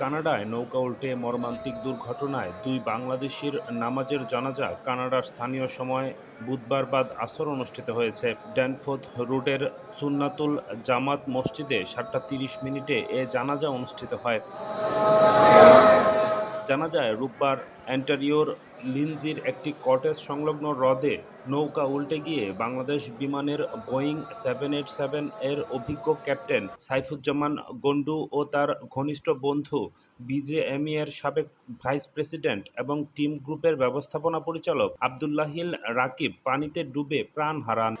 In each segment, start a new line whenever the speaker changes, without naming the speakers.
কানাডায় নৌকা উল্টে মর্মান্তিক দুর্ঘটনায় দুই বাংলাদেশির নামাজের জানাজা কানাডার স্থানীয় সময় বুধবার বাদ আসর অনুষ্ঠিত হয়েছে। ড্যানফোথ রোডের সুন্নাতুল জামাত মসজিদে সাতটা তিরিশ মিনিটে এ জানাজা অনুষ্ঠিত হয়। জানা যায়, রোববার অ্যান্টারিওর লিনজির একটি কটেজ সংলগ্ন হ্রদে নৌকা উল্টে গিয়ে বাংলাদেশ বিমানের বোয়িং সেভেন এইট সেভেন এর অভিজ্ঞ ক্যাপ্টেন সাইফুজ্জামান গন্ডু ও তার ঘনিষ্ঠ বন্ধু বিজেএমই এর সাবেক ভাইস প্রেসিডেন্ট এবং টিম গ্রুপের ব্যবস্থাপনা পরিচালক আবদুল্লাহিল রাকিব পানিতে ডুবে প্রাণ হারান।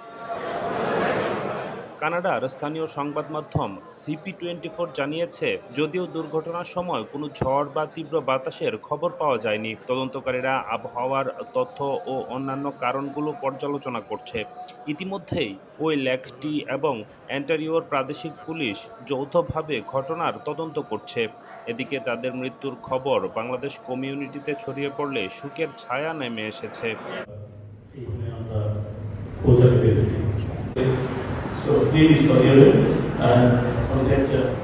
কানাডার স্থানীয় সংবাদ মাধ্যম সিপি টোয়েন্টি ফোর জানিয়েছে, যদিও দুর্ঘটনার সময় কোনো ঝড় বা তীব্র বাতাসের খবর পাওয়া যায়নি। তদন্তকারীরা আবহাওয়ার তথ্য ও অন্যান্য কারণগুলো পর্যালোচনা করছে। ইতিমধ্যেই ওই লেকটি এবং অ্যান্টারিওর প্রাদেশিক পুলিশ যৌথভাবে ঘটনার তদন্ত করছে। এদিকে তাদের মৃত্যুর খবর বাংলাদেশ কমিউনিটিতে ছড়িয়ে পড়লে সুখের ছায়া নেমে এসেছে।
is you. and from that uh.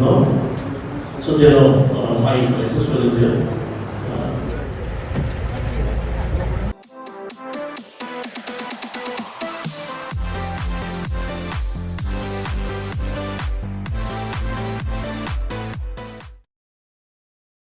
So there are uh, my, my sister is there.